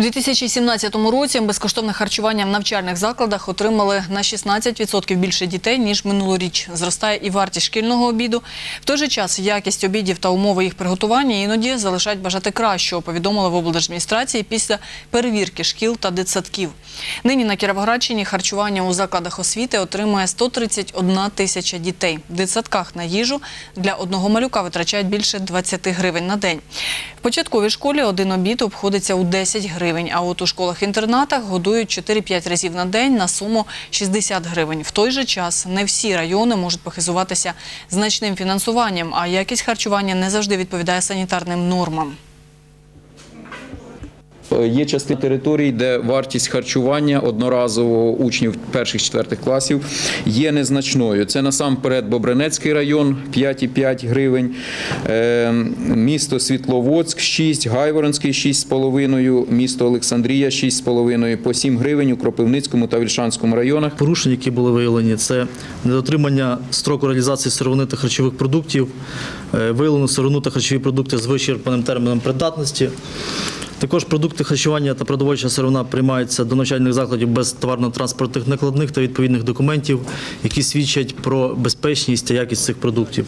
У 2017 році безкоштовне харчування в навчальних закладах отримали на 16% більше дітей, ніж минулоріч. Зростає і вартість шкільного обіду. В той же час якість обідів та умови їх приготування іноді залишають бажати кращого, повідомили в облдержадміністрації після перевірки шкіл та дитсадків. Нині на Кіровоградщині харчування у закладах освіти отримує 131 тисяча дітей. В дитсадках на їжу для одного малюка витрачають більше 20 гривень на день. В початковій школі один обід обходиться у 10 гривень, а от у школах-інтернатах годують 4-5 разів на день на суму 60 гривень. В той же час не всі райони можуть похизуватися значним фінансуванням, а якість харчування не завжди відповідає санітарним нормам. Є частина територій, де вартість харчування одноразового учнів перших-четвертих класів є незначною. Це насамперед Бобринецький район 5,5 гривень, е, місто Світловодськ 6, Гайворонський 6,5, місто Олександрія 6,5, по 7 гривень у Кропивницькому та Вільшанському районах. Порушення, які були виявлені, це недотримання строку реалізації сировини та харчових продуктів, е, виявлено сировину та харчові продукти з вичерпаним терміном придатності. Також продукти харчування та продовольча сировина приймаються до навчальних закладів без товарно-транспортних накладних та відповідних документів, які свідчать про безпечність та якість цих продуктів.